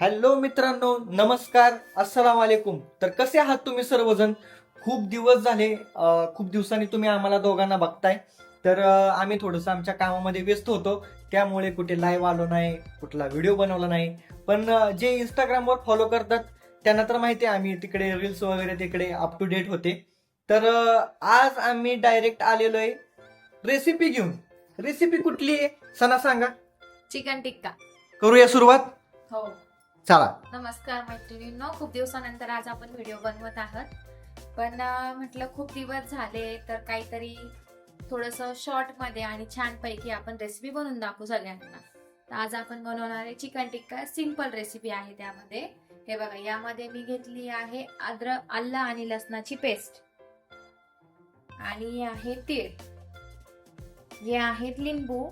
Hello मित्रांनो नमस्कार अस्सलाम वालेकुम तर कसे आहात तुम्ही सर्वजण? खूप दिवस झाले खूप दिवसांनी तुम्ही आम्हाला दोघांना बघताय. तर आम्ही थोडंसं आमच्या कामामध्ये व्यस्त होतो. त्यामुळे कुठे लाईव्ह आलो नाही कुठला व्हिडिओ बनवला नाही. पण जे इंस्टाग्रामवर फॉलो करतात त्यांना तर माहिती आहे आम्ही तिकडे रील्स वगैरे तिकडे अप टू डेट होते. तर आज आम्ही डायरेक्ट आलेलो आहे रेसिपी घेऊन. रेसिपी कुठली आहे? सणा सांगा. चिकन टिक्का. करूया सुरुवात? हो. चला. नमस्कार मैत्रिणींनो खूप दिवसानंतर आज आपण व्हिडिओ बनवत आहोत. पण म्हटलं खूप दिवस झाले तर काहीतरी थोडस शॉर्टमध्ये आणि छान पैकी आपण रेसिपी बनवून दाखवू सगळ्यांना. तर आज आपण बनवणार आहे चिकन टिक्का सिंपल रेसिपी आहे त्यामध्ये. हे बघा यामध्ये मी घेतली आहे अद्रक आल्ला आणि लसणाची पेस्ट आणि आहे तीळ. हे आहेत लिंबू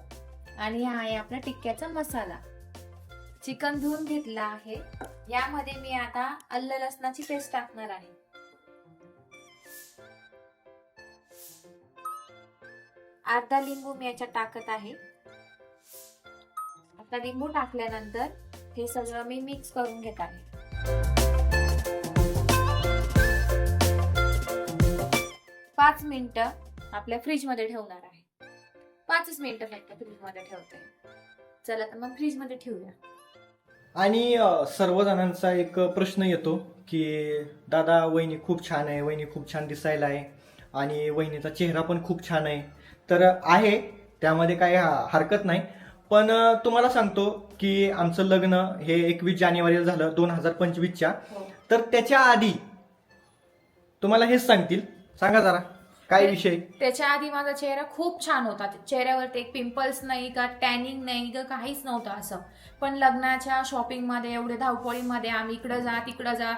आणि हा आहे आपला टिक्क्याचा मसाला. चिकन धुवून घेतला आहे. यामध्ये मी आता अल्ल लसणाची पेस्ट टाकणार आहे. अर्धा लिंबू मी याच्यात टाकत आहे. आता लिंबू टाकल्यानंतर हे सगळं मी मिक्स करून घेत आहे. पाच मिनिटं आपल्या फ्रीजमध्ये ठेवणार आहे. पाचच मिनिटं फक्त फ्रीजमध्ये ठेवते. चला तर मग फ्रीजमध्ये ठेवूया. आणि अ, सर्व जणांचा एक प्रश्न येतो की दादा वहिनी खूप छान आहे वहिनी खूप छान दिसायला आहे आणि वहिनीचा चेहरा पण खूप छान आहे. तर आहे त्यामध्ये काही हा- हरकत नाही. पण तुम्हाला सांगतो की आमचं लग्न हे एकवीस जानेवारीला झालं दोन हजार पंचवीसच्या. तर त्याच्या आधी तुम्हाला हेच सांगतील. सांगा जरा. काय विषय? त्याच्या आधी माझा चेहरा खूप छान होता. चेहऱ्यावरती एक पिंपल्स नाही का टॅनिंग नाही का काहीच नव्हतं असं. पण लग्नाच्या शॉपिंगमध्ये एवढे धावपळीमध्ये आम्ही इकडं जा तिकडं जा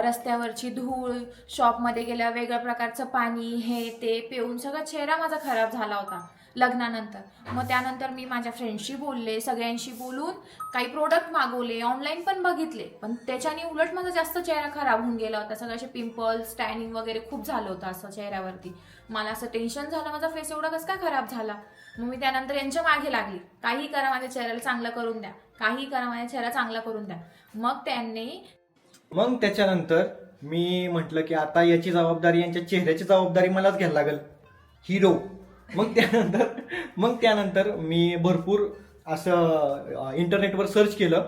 रस्त्यावरची धूळ शॉपमध्ये गेल्या वेगळ्या प्रकारचं पाणी हे ते पिऊन सगळा चेहरा माझा खराब झाला होता. लग्नानंतर. मग त्यानंतर मी माझ्या फ्रेंडशी बोलले सगळ्यांशी बोलून काही प्रोडक्ट मागवले ऑनलाईन पण बघितले. पण त्याच्याने उलट माझा जास्त चेहरा खराब होऊन गेला होता. सगळे असे पिंपल्स टॅनिंग वगैरे खूप झालं होतं असं चेहऱ्यावरती. मला असं टेन्शन झालं माझा फेस एवढा कसं काय खराब झाला? मग मी त्यानंतर यांच्या मागे लागली. काही करा माझ्या चेहऱ्याला चांगला करून द्या. काही करा माझ्या चेहरा चांगला करून द्या. मग त्यांनी मग त्याच्यानंतर मी म्हटलं की आता याची जबाबदारी यांच्या चेहऱ्याची जबाबदारी मलाच घ्यायला लागेल. हिरो मग त्यानंतर मग त्यानंतर मी भरपूर असं इंटरनेटवर सर्च केलं.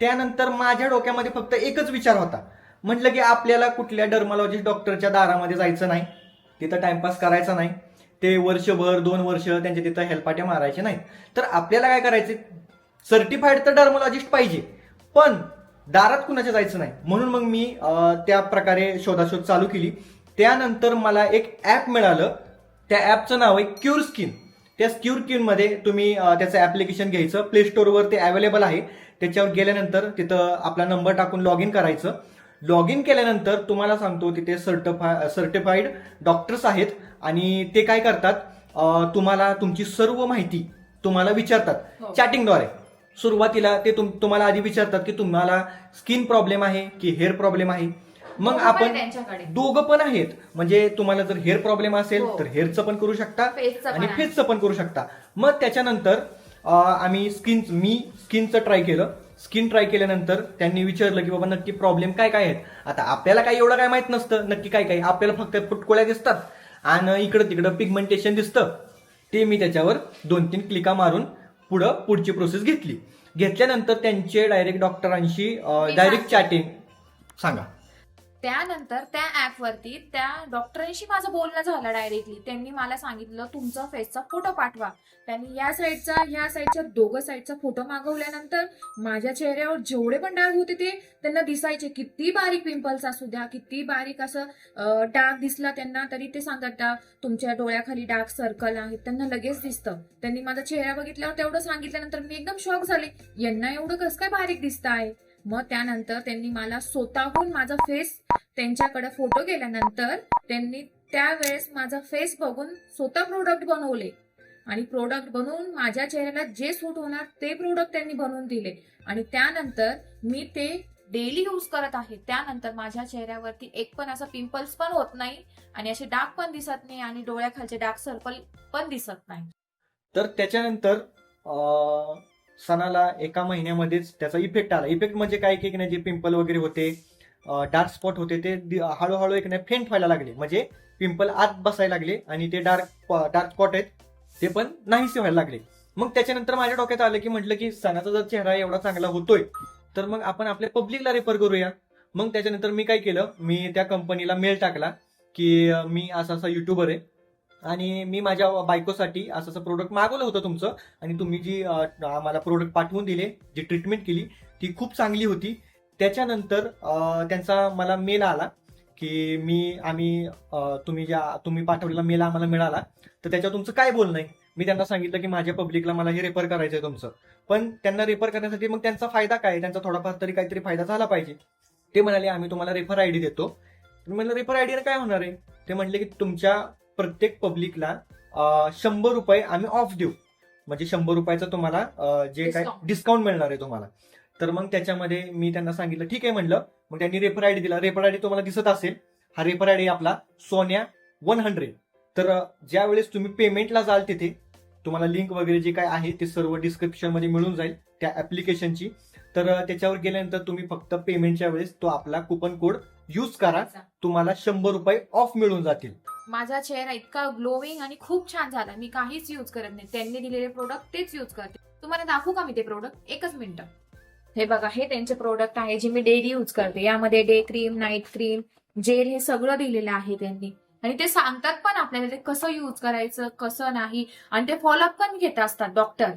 त्यानंतर माझ्या डोक्यामध्ये फक्त एकच विचार होता. म्हटलं की आपल्याला कुठल्या डर्मॉलॉजिस्ट डॉक्टरच्या दारामध्ये जायचं नाही. तिथं टाइमपास करायचा नाही. ते वर्षभर दोन वर्ष त्यांच्या तिथं हेलपाट्या मारायचे नाहीत. तर आपल्याला काय करायचे सर्टिफाईड तर डर्मॉलॉजिस्ट पाहिजे. पण दारात कुणाच्या जायचं नाही. म्हणून मग मी त्या प्रकारे शोधाशोध चालू केली. त्यानंतर मला एक ॲप मिळालं. त्या ॲपचं नाव आहे क्यूर स्किन. त्या क्यूर स्किनमध्ये तुम्ही त्याचं ॲप्लिकेशन घ्यायचं. प्ले स्टोअरवर ते अवेलेबल आहे. त्याच्यावर गेल्यानंतर तिथं आपला नंबर टाकून लॉग इन करायचं. लॉग इन केल्यानंतर तुम्हाला सांगतो तिथे सर्टिफाय सर्टिफाईड डॉक्टर्स आहेत आणि ते काय करतात तुम्हाला तुमची सर्व माहिती तुम्हाला विचारतात. हो. चॅटिंगद्वारे. सुरुवातीला ते तुम तुम्हाला आधी विचारतात की तुम्हाला स्किन प्रॉब्लेम आहे की हेअर प्रॉब्लेम आहे. मग दोघं पण आपण त्यांच्याकडे. दोघं पण आहेत. म्हणजे तुम्हाला जर हेअर प्रॉब्लेम असेल हो. तर हेअरचं पण करू शकता आणि आहे. फेसचं पण करू शकता. मग त्याच्यानंतर अं, आम्ही स्किन मी स्किनचं ट्राय केलं. स्किन ट्राय केल्यानंतर त्यांनी विचारलं की बाबा नक्की प्रॉब्लेम काय काय आहेत? आता आपल्याला काय एवढं काय माहीत नसतं. नक्की काय काय? आपल्याला फक्त फुटकोळ्या दिसतात. आणि इकडं तिकडं पिगमेंटेशन दिसतं. ते मी त्याच्यावर दोन तीन क्लिका मारून पुढं पुढची प्रोसेस घेतली. घेतल्यानंतर त्यांचे डायरेक्ट डॉक्टरांशी मी डायरेक्ट सांगते. चॅटिंग सांगा. त्यानंतर त्या ऍपवरती त्या डॉक्टरांशी माझं बोलणं झालं डायरेक्टली त्यांनी मला सांगितलं तुमचा फेसचा फोटो पाठवा. त्यांनी या साईडचा ह्या साईडच्या दोघं साईडचा फोटो मागवल्यानंतर माझ्या चेहऱ्यावर जेवढे पण डाग होते ते त्यांना दिसायचे. किती बारीक पिंपल्स असू द्या किती बारीक असं डाग दिसला त्यांना तरी ते सांगतात "डा- तुमच्या डोळ्याखाली डार्क सर्कल आहेत. त्यांना लगेच दिसतं. त्यांनी माझा चेहरा बघितल्यावर तेवढं सांगितल्यानंतर मी एकदम शॉक झाले. यांना एवढं कसं काय बारीक दिसत आहे मग त्यानंतर त्यांनी मला स्वतःहून माझा फेस त्यांच्याकडे फोटो गेल्यानंतर त्यांनी त्यावेळेस माझा फेस बघून स्वतः प्रोडक्ट बनवले. आणि प्रोडक्ट बनवून माझ्या चेहऱ्याला जे सूट होणार ते प्रोडक्ट त्यांनी बनवून दिले. आणि त्यानंतर मी ते डेली यूज करत आहे. त्यानंतर माझ्या चेहऱ्यावरती एक पण असं पिंपल्स पण होत नाही आणि असे डाग पण दिसत नाही आणि डोळ्याखालचे डार्क सर्कल पण दिसत नाही. तर त्याच्यानंतर सणाला एका महिन्यामध्येच त्याचा इफेक्ट आला. इफेक्ट म्हणजे काय? की नाही जे पिंपल वगैरे होते डार्क स्पॉट होते ते हळूहळू एक नाही फेंट व्हायला लागले. म्हणजे पिंपल आत बसायला लागले आणि ते डार्क डार्क स्पॉट आहेत ते पण नाहीसे व्हायला लागले. मग त्याच्यानंतर माझ्या डोक्यात आलं की म्हटलं की सणाचा जर चेहरा एवढा चांगला होतोय तर मग आपण आपल्या पब्लिकला रेफर करूया. मग त्याच्यानंतर मी काय केलं मी त्या कंपनीला मेल टाकला की मी असं असं युट्यूबर आहे आणि मी माझ्या बायकोसाठी असं असं प्रोडक्ट मागवलं होतं तुमचं आणि तुम्ही जी आम्हाला प्रोडक्ट पाठवून दिले जी ट्रीटमेंट केली ती खूप चांगली होती. त्याच्यानंतर त्यांचा मला मेल आला की मी आम्ही तुम्ही ज्या तुम्ही पाठवलेला मेल आम्हाला मिळाला तर त्याच्यावर तुमचं काय बोलणं आहे? मी त्यांना सांगितलं की माझ्या पब्लिकला मला हे रेफर करायचं आहे तुमचं. पण त्यांना रेफर करण्यासाठी मग त्यांचा फायदा काय? त्यांचा थोडाफार तरी काहीतरी फायदा झाला पाहिजे. ते म्हणाले आम्ही तुम्हाला रेफर आय डी देतो म्हणलं रेफर आय काय होणार आहे? ते म्हटले की तुमच्या प्रत्येक पब्लिकला शंभर रुपये आम्ही ऑफ देऊ. म्हणजे शंभर रुपयाचं तुम्हाला जे काय. डिस्काउंट मिळणार आहे तुम्हाला. तर मग त्याच्यामध्ये मी त्यांना सांगितलं ठीक आहे म्हणलं मग त्यांनी रेफर आय डी दिला. रेफर आय डी तुम्हाला दिसत असेल. हा रेफर आय डी आपला सोन्या वन हंड्रेड तर अं, ज्या वेळेस तुम्ही पेमेंटला जाल तिथे तुम्हाला लिंक वगैरे जे काय आहे ते सर्व डिस्क्रिप्शनमध्ये मिळून जाईल त्या ऍप्लिकेशनची तर त्याच्यावर गेल्यानंतर तुम्ही फक्त पेमेंटच्या वेळेस तो आपला कुपन कोड यूज करा. तुम्हाला शंभर रुपये ऑफ मिळून जातील. माझा चेहरा इतका ग्लोविंग आणि खूप छान झाला. मी काहीच यूज करत नाही. त्यांनी दिलेले प्रोडक्ट तेच यूज करते. तुम्हाला दाखवू का मी ते प्रोडक्ट एकच मिनिट. हे बघा हे त्यांचे प्रोडक्ट आहे जे मी डेली यूज करते. यामध्ये day cream night cream gel हे सगळं दिलेलं आहे त्यांनी. आणि ते सांगतात पण आपल्याला ते कसं यूज करायचं कसं नाही. आणि ते फॉलोअप पण घेत असतात डॉक्टर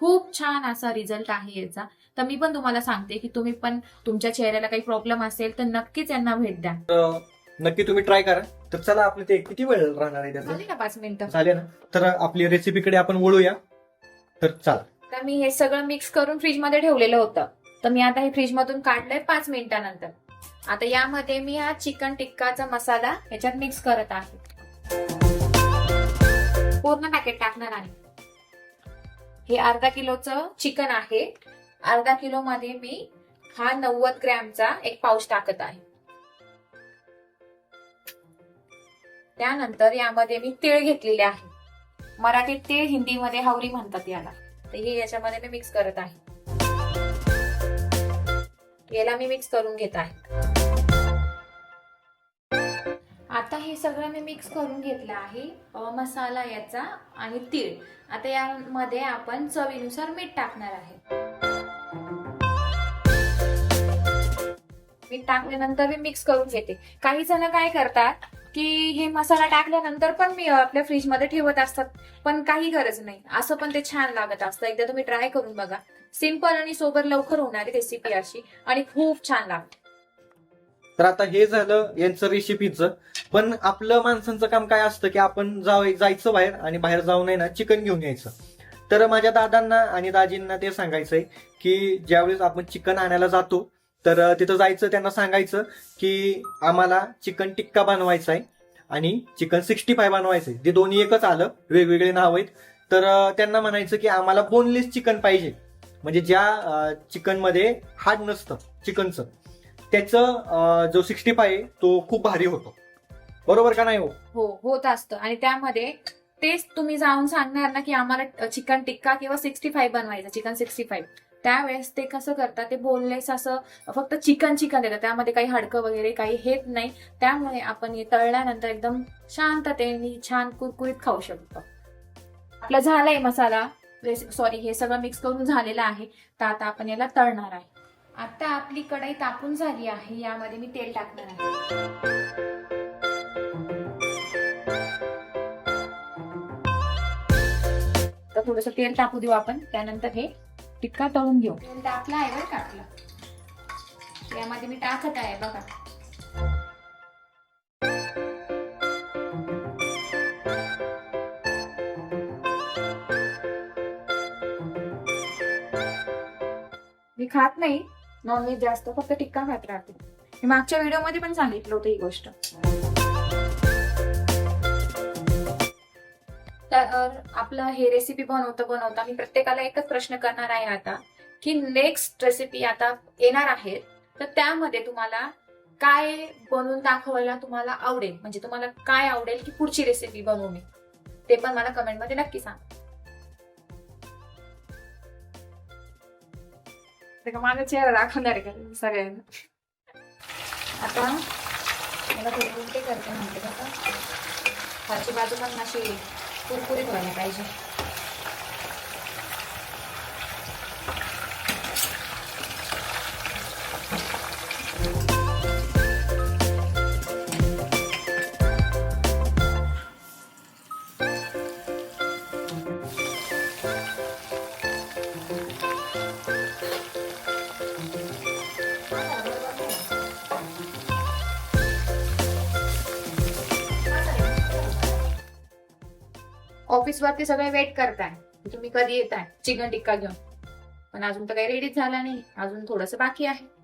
खूप छान असा रिझल्ट आहे याचा. तर मी पण तुम्हाला सांगते की तुम्ही पण तुमच्या चेहऱ्याला काही प्रॉब्लेम असेल तर नक्कीच यांना भेट द्या. नक्की तुम्ही ट्राय करा. तर चला आपले ते किती वेळ राहणार आहे त्याचं? झाली पाच मिनिटं? चालेल ना. तर आपली रेसिपीकडे आपण वळूया. तर चला. तर मी हे सगळं मिक्स करून फ्रीजमध्ये ठेवलेलं होतं. तर मी आता हे फ्रीज मधून काढलंय पाच मिनिटानंतर. आता यामध्ये मी हा चिकन टिक्काचा मसाला याच्यात मिक्स करत आहे. पूर्ण पॅकेट टाकणार आहे. हे अर्धा किलोचं चिकन आहे. अर्धा किलो मध्ये मी हा नव्वद ग्रॅमचा एक पाऊच टाकत आहे. त्यानंतर यामध्ये मी तीळ घेतलेले आहे. मराठीत तीळ हिंदीमध्ये हावरी म्हणतात याला. तर हे याच्यामध्ये मी मिक्स करत आहे. याला मी मिक्स करून घेत आहे. आता हे सगळं मी मिक्स करून घेतलं आहे मसाला याचा आणि तीळ. आता यामध्ये आपण चवीनुसार मीठ टाकणार आहे. मीठ टाकल्यानंतर मी मिक्स करून घेते. काही जण काय करतात की हे मसाला टाकल्यानंतर पण मी आपल्या फ्रीजमध्ये ठेवत असतात. पण काही गरज नाही. असं पण ते छान लागत असतं. एकदा तुम्ही ट्राय करून बघा. सिंपल आणि सोबर लवकर होणारी रेसिपी अशी आणि खूप छान लागते. तर आता हे झालं यांचं रेसिपीचं पण आपलं माणसांचं काम काय असतं की आपण जाऊ जायचं बाहेर आणि बाहेर जाऊन आहे ना चिकन घेऊन यायचं. तर माझ्या दादांना आणि दाजींना ते सांगायचंय की ज्यावेळेस आपण चिकन आणायला जातो तर तिथं जायचं त्यांना सांगायचं की आम्हाला चिकन टिक्का बनवायचा आहे आणि चिकन सिक्स्टी फाय बनवायचं आहे. ते दोन्ही एकच आलं वेगवेगळे नाव आहेत. तर त्यांना म्हणायचं की आम्हाला बोनलेस चिकन पाहिजे. म्हणजे ज्या चिकनमध्ये हाड नसतं चिकनचं त्याचं जो सिक्स्टी फाय आहे तो खूप भारी होतो. बरोबर का नाही हो? हो होत असतं. आणि त्यामध्ये तेच तुम्ही जाऊन सांगणार ना की आम्हाला चिकन टिक्का किंवा सिक्स्टी फाईव्ह बनवायचं चिकन सिक्स्टी फाईव्ह. त्यावेळेस ते कसं करतात ते बोललेस असं फक्त चिकन चिकन देतात. त्यामध्ये काही हाडकं वगैरे काही हेत नाही. त्यामुळे आपण हे तळल्यानंतर एकदम शांततेने छान कुरकुरीत खाऊ शकतो. आपला झालाय मसाला. सॉरी हे सगळं मिक्स करून झालेलं आहे. तर आता आपण याला तळणार आहे. आता आपली कढई तापून झाली आहे. यामध्ये मी तेल टाकणार आहे. तर थोडस तेल टाकू देऊ आपण. त्यानंतर हे टिक्का तळून घेऊ. तेल टाकलं आहे बरं टाकलं यामध्ये मी टाकत आहे बघा. मी खात नाही. नॉनव्हेज जास्त फक्त टिक्का खात राहते. मी मागच्या व्हिडिओमध्ये पण सांगितलं होतं ही गोष्ट. तर आपलं हे रेसिपी बनवता बनवता मी प्रत्येकाला एकच प्रश्न करणार आहे आता की नेक्स्ट रेसिपी आता येणार आहे तर त्यामध्ये तुम्हाला काय बनवून दाखवायला तुम्हाला आवडेल? म्हणजे तुम्हाला काय आवडेल की पुढची रेसिपी बनवू मी ते पण मला कमेंटमध्ये नक्की सांग. माझा चेहरा दाखवणार आहे का सगळ्यांना? आता मला थोडं उलटे करते खालची बाजू पण अशी कुरकुरीत व्हायला पाहिजे. ऑफिस वरती सगळे वेट करताय. की तुम्ही कधी येताय? चिकन टिक्का घेऊन. पण अजून तर काही रेडीच झाला नाही. अजून थोडस बाकी आहे.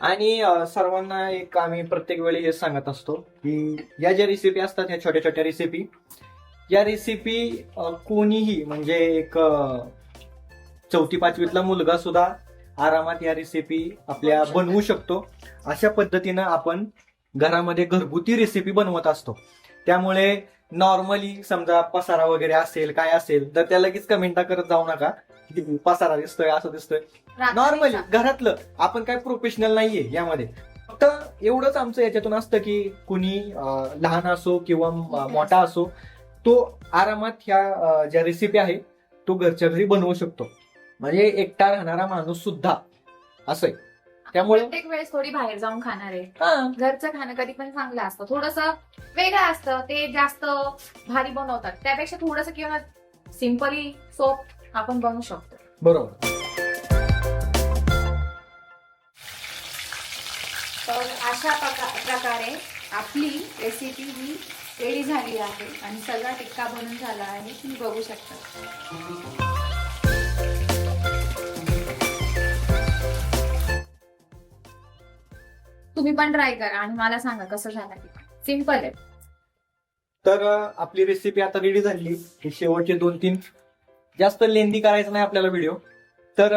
आणि अं, सर्वांना एक आम्ही प्रत्येक वेळी हे सांगत असतो की या ज्या रेसिपी असतात ह्या छोट्या छोट्या रेसिपी या रेसिपी कोणीही म्हणजे एक अं, चौथी पाचवीतला मुलगा सुद्धा आरामात या रेसिपी आपल्या. बनवू शकतो. अशा पद्धतीनं आपण घरामध्ये घरगुती रेसिपी बनवत असतो. त्यामुळे नॉर्मली समजा पसारा वगैरे असेल काय असेल तर त्या लगेच कमेंटा करत जाऊ नका. की पसारा दिसतोय असं दिसतोय. नॉर्मली घरातलं आपण काय प्रोफेशनल नाहीये यामध्ये. फक्त एवढंच आमचं याच्यातून असतं की कुणी लहान असो किंवा मोठा असो. तो आरामात ह्या ज्या रेसिपी आहे तो घरच्या घरी बनवू शकतो. म्हणजे एकटा राहणारा माणूस सुद्धा. असं आहे त्यामुळे- प्रत्येक वेळेस थोडी बाहेर जाऊन खाणार आहे. हा, घरचं खाणं कधी पण चांगलं असतं. थोडस वेगळं असतं. ते जास्त भारी बनवतात. त्यापेक्षा थोडस किंवा सिम्पली सोप आपण बनवू शकतो. बरोबर. तर अशा प्रका- प्रकारे आपली रेसिपी ही रेडी झाली आहे. आणि सगळा टिक्का बनून झाला आहे. तुम्ही बघू शकता. तुम्ही पण ट्राय करा आणि मला सांगा कसं झालं सिंपल आहे. तर आपली रेसिपी आता रेडी झाली. हे शेवटचे दोन तीन. जास्त लेंदी करायचं नाही आपल्याला व्हिडिओ तर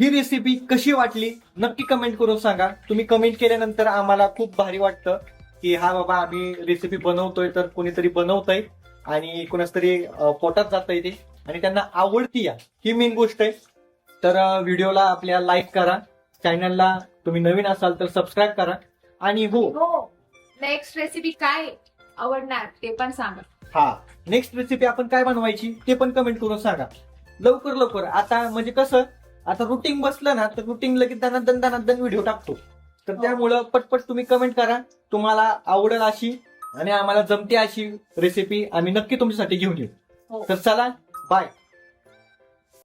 ही रेसिपी कशी वाटली? नक्की कमेंट करून सांगा. तुम्ही कमेंट केल्यानंतर आम्हाला खूप भारी वाटतं की हा बाबा आम्ही रेसिपी बनवतोय तर कोणीतरी बनवतंय आणि कोणाच तरी पोटात जात ते. आणि त्यांना आवडती या. ही मेन गोष्ट आहे. तर व्हिडिओला आपल्या लाईक करा. चॅनलला तुम्ही नवीन असाल तर सबस्क्राईब करा. आणि हो. हो. नेक्स्ट रेसिपी काय आवडणार ते पण सांगा. हा. नेक्स्ट रेसिपी आपण काय बनवायची ते पण कमेंट करून सांगा. लवकर लवकर. आता म्हणजे कसं आता रुटीन बसलं ना तर रुटीन लगेच दनादन दनादन व्हिडिओ टाकतो. तर हो. त्यामुळं पटपट तुम्ही कमेंट करा. तुम्हाला आवडेल अशी आणि आम्हाला जमते अशी रेसिपी आम्ही नक्की तुमच्यासाठी घेऊन येऊ. हो. तर चला बाय